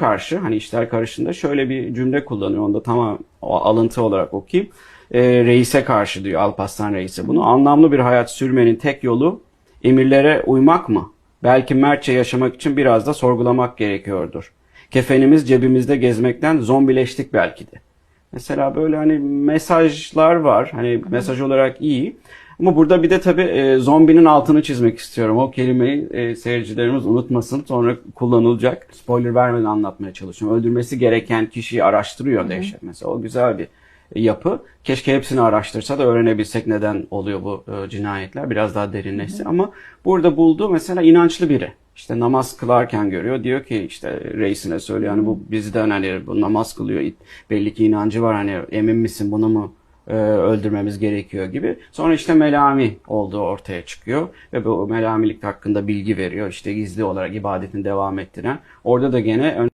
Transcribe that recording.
karşı hani işler karışında şöyle bir cümle kullanıyor. Onu da tamam alıntı olarak okuyayım. E, reise karşı diyor Alparslan Reis'e bunu. Anlamlı bir hayat sürmenin tek yolu emirlere uymak mı? Belki mertçe yaşamak için biraz da sorgulamak gerekiyordur. Kefenimiz cebimizde gezmekten zombileştik belki de. Mesela böyle hani mesajlar var. Hani mesaj olarak iyi. Ama burada bir de tabii e, zombinin altını çizmek istiyorum. O kelimeyi e, seyircilerimiz unutmasın. Sonra kullanılacak. Spoiler vermeden anlatmaya çalışıyorum. Öldürmesi gereken kişiyi araştırıyor Dehşet mesela. O güzel bir yapı. Keşke hepsini araştırsa da öğrenebilsek neden oluyor bu e, cinayetler. Biraz daha derinleşse. Ama burada bulduğu mesela inançlı biri. İşte namaz kılarken görüyor. Diyor ki işte reisine söylüyor. Yani bu bizden hani bu namaz kılıyor. Belli ki inancı var. Hani emin misin bunu mu e, öldürmemiz gerekiyor gibi. Sonra işte Melami olduğu ortaya çıkıyor ve bu Melamilik hakkında bilgi veriyor. İşte gizli olarak ibadetini devam ettiren. Orada da gene